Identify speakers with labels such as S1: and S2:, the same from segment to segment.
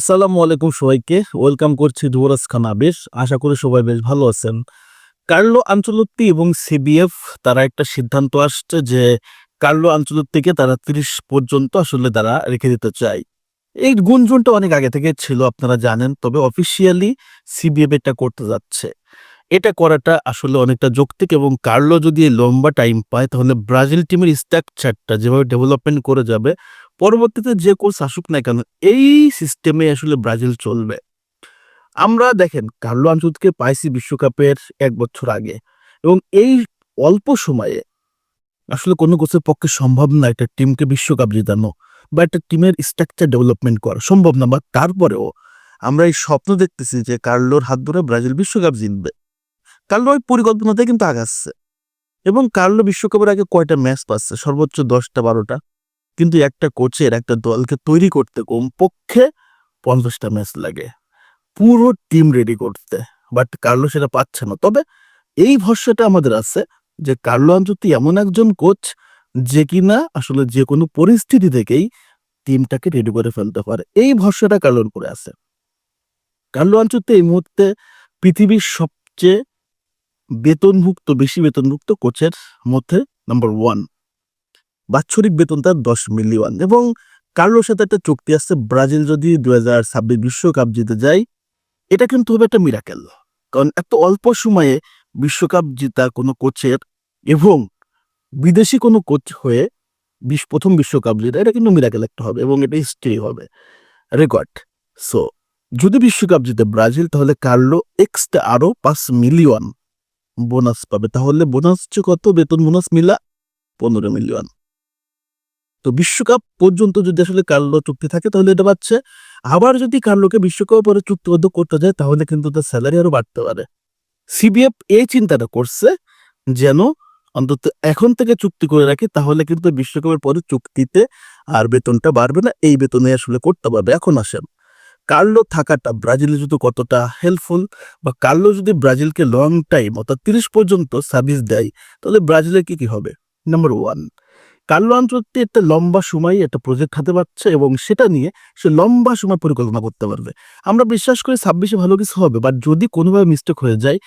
S1: আসসালামু আলাইকুম সবাইকে। ওয়েলকাম করছি যুবরাজ খান আবেশ আশা করি সবাই বেশ ভালো আছেন। কার্লো আঞ্চলত্তি এবং সিবিএফ, তারা একটা সিদ্ধান্ত আসছে যে কার্লো আঞ্চলত্তিকে তারা তিরিশ পর্যন্ত আসলে তারা রেখে দিতে চায়। এই গুঞ্জনটা অনেক আগে থেকে ছিল, আপনারা জানেন, তবে অফিসিয়ালি সিবিএফ এটা করতে যাচ্ছে। এটা করাটা আসলে অনেকটা যৌক্তিক এবং কার্লো যদি লম্বা টাইম পায়, তাহলে ব্রাজিল টিমের স্ট্রাকচারটা যেভাবে ডেভেলপমেন্ট করে যাবে পরবর্তীতে যে কোচ আসুক না কেন, এই সিস্টেমে আসলে ব্রাজিল চলবে। আমরা দেখেন, কার্লো আঞ্চুতকে পাইছি বিশ্বকাপের এক বছর আগে এবং এই অল্প সময়ে আসলে কোনো কোচের পক্ষে সম্ভব না একটা টিমকে বিশ্বকাপ জেতানো বা একটা টিমের স্ট্রাকচার ডেভেলপমেন্ট করা, সম্ভব না। বা তারপরেও আমরা এই স্বপ্ন দেখতেছি যে কার্লোর হাত ধরে ব্রাজিল বিশ্বকাপ জিতবে। কার্লো ওই পরিকল্পনাতে কিন্তু আগাচ্ছে এবং কার্লো বিশ্বকাপের আগে কয়টা ম্যাচ পাচ্ছে? সর্বোচ্চ দশটা, বারোটা। কিন্তু একটা কোচের একটা দলকে তৈরি করতে কমপক্ষে পঞ্চাশটা ম্যাচ লাগে। পুরো টিম রেডি করতে। বাট কার্লো সেটা পাচ্ছে না। তবে এই ভরসাটা আমাদের আছে যে কার্লো আঞ্চতি এমন একজন কোচ যে কিনা আসলে যে কোনো পরিস্থিতি থেকেই টিমটাকে রেডি করে ফেলতে পারে। এই ভরসাটা কার্লোর করে আছে। কার্লো আঞ্চতি এই মুহূর্তে পৃথিবীর সবচেয়ে বেতনভুক্ত, বেশি বেতনভুক্ত কোচের মধ্যে নাম্বার ওয়ান বাৎসরিক বেতন তার দশ মিলিয়ন এবং কার্লোর সাথে একটা চুক্তি আসছে ব্রাজিল যদি দু হাজার ছাব্বিশ বিশ্বকাপ জিতে যায়, এটা কিন্তু হবে একটা মিরাকেল কারণ এত অল্প সময়ে বিশ্বকাপ জিতা কোনো কোচের এবং বিদেশি কোনো কোচ হয়ে বিশ, প্রথম বিশ্বকাপ জেতা, এটা কিন্তু মিরাকেল একটা হবে এবং এটা হিস্ট্রি হবে। রেকর্ড সো যদি বিশ্বকাপ জিতে ব্রাজিল, তাহলে কার্লো এক্সটা আরও পাঁচ মিলিয়ন বোনাস পাবে। তাহলে বোনাস হচ্ছে কত? বেতন বোনাস মিলা পনেরো মিলিয়ন তো বিশ্বকাপ পর্যন্ত যদি আসলে কার্লো চুক্তি থাকে, তাহলে এটা পাচ্ছে আবার যদি কার্লোকে বিশ্বকাপ পরে চুক্তিবদ্ধ করতে যায়, তাহলে কিন্তু তার স্যালারি আরও বাড়তে পারে। সিবিএফ এই চিন্তাটা করছে যেন অন্তত এখন থেকে চুক্তি করে রাখি, তাহলে কিন্তু বিশ্বকাপের পরে চুক্তিতে আর বেতনটা বাড়বে না, এই বেতনে আসলে করতে পারবে। এখন আসেন, কার্লো থাকাটা ব্রাজিলে যদি কতটা হেল্পফুল বা কার্লো যদি ব্রাজিলকে লং টাইম অর্থাৎ তিরিশ পর্যন্ত সার্ভিস দেয়, তাহলে ব্রাজিলের কি কি হবে? নাম্বার ওয়ান কার্লো আন্তর্জাতিক একটা লম্বা সময় একটা প্রজেক্ট হাতে পাচ্ছে এবং সেটা নিয়ে সে লম্বা সময় পরিকল্পনা করতে পারবে। আমরা বিশ্বাস করি ছাব্বিশে ভালো কিছু হবে বাট যদি কোনোভাবে মিস্টেক হয়ে যায়,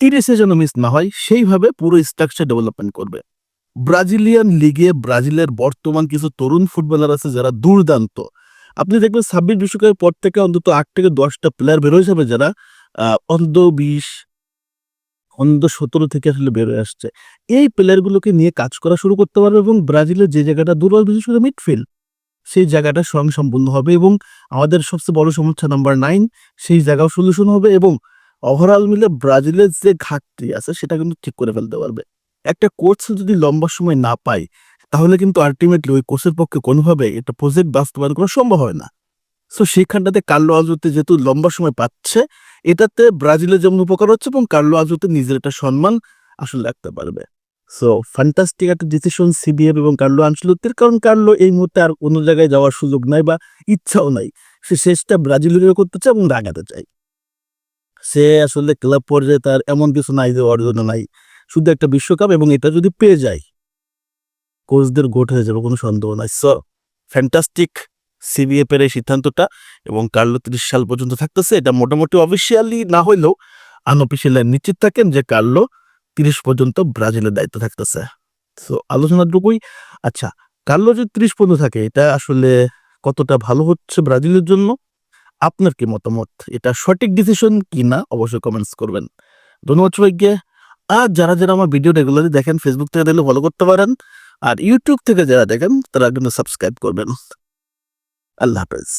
S1: তিরিশে যেন মিস না হয়, সেইভাবে পুরো স্ট্রাকচার ডেভেলপমেন্ট করবে। ব্রাজিলিয়ান লিগে ব্রাজিলের বর্তমান কিছু তরুণ ফুটবলার আছে যারা দুর্দান্ত। আপনি দেখবেন ছাব্বিশ বিশ্বকাপের পর থেকে অন্তত আট থেকে দশটা প্লেয়ার বেরোয় যাবে যারা অন্ধ বিশ অন্ধ সতেরো থেকে আসলে বেরোয় আসছে। এই প্লেয়ারগুলোকে নিয়ে কাজ করা শুরু করতে পারবে এবং ব্রাজিলের যে জায়গাটা দুর্বল, বিশেষ করে মিডফিল্ড সেই জায়গাটা স্বয়ং সম্পূর্ণ হবে এবং আমাদের সবচেয়ে বড় সমস্যা নাম্বার নাইন সেই জায়গাও সলিউশন হবে এবং ওভারঅল মিলে ব্রাজিলের যে ঘাটতি আছে, সেটা কিন্তু ঠিক করে ফেলতে পারবে। একটা কোচ যদি লম্বা সময় না পায়, তাহলে কিন্তু আলটিমেটলি ওই কোচের পক্ষে কোনোভাবে এটা প্রজেক্ট বাস্তবায়ন করা সম্ভব হয় না। সো সেইখানটাতে কার্লো আজতে যেহেতু লম্বা সময় পাচ্ছে এটাতে ব্রাজিলের যেমন উপকার হচ্ছে এবং কার্লো আজতে নিজের একটা সম্মান আসলে রাখতে পারবে। সো ফ্যান্টাস্টিক একটা ডিসিশন সিবিএফ এবং কার্লো আঞ্চলতির কারণ কার্লো এই মুহূর্তে আর অন্য জায়গায় যাওয়ার সুযোগ নাই বা ইচ্ছাও নাই। সে শেষটা ব্রাজিলের করতে চায় এবং রাগাতে চায়। সে আসলে ক্লাব পর্যায়ে তার এমন কিছু নাই যে অর্জন নাই। শুধু একটা বিশ্বকাপ এবং এটা যদি পেয়ে যায় কোচদের গোট হয়ে যাবে, কোনো সন্দেহ নাই। সো ফ্যান্টাস্টিক সিবিএফ এর এই সিদ্ধান্তটা এবং কার্লো তিরিশ সাল পর্যন্ত থাকতেছে, এটা মোটামুটি অফিসিয়ালি না হইলেও আনঅফিসিয়ালি নিশ্চিত থাকেন যে কার্লো তিরিশ পর্যন্ত ব্রাজিলের দায়িত্ব থাকতেছে। তো আলোচনাটুকুই আচ্ছা কার্লো যদি তিরিশ পর্যন্ত থাকে, এটা আসলে কতটা ভালো হচ্ছে ব্রাজিলের জন্য? আপনার কি মতামত? এটা সঠিক ডিসিশন কি না অবশ্যই কমেন্টস করবেন। ধন্যবাদ সবাইকে। আর যারা যারা আমার ভিডিও রেগুলারলি দেখেন ফেসবুক থেকে দেখলে ফলো করতে পারেন। আর ইউটিউব থেকে যারা দেখেন, তারা কিন্তু সাবস্ক্রাইব করবেন। আল্লাহ হাফেজ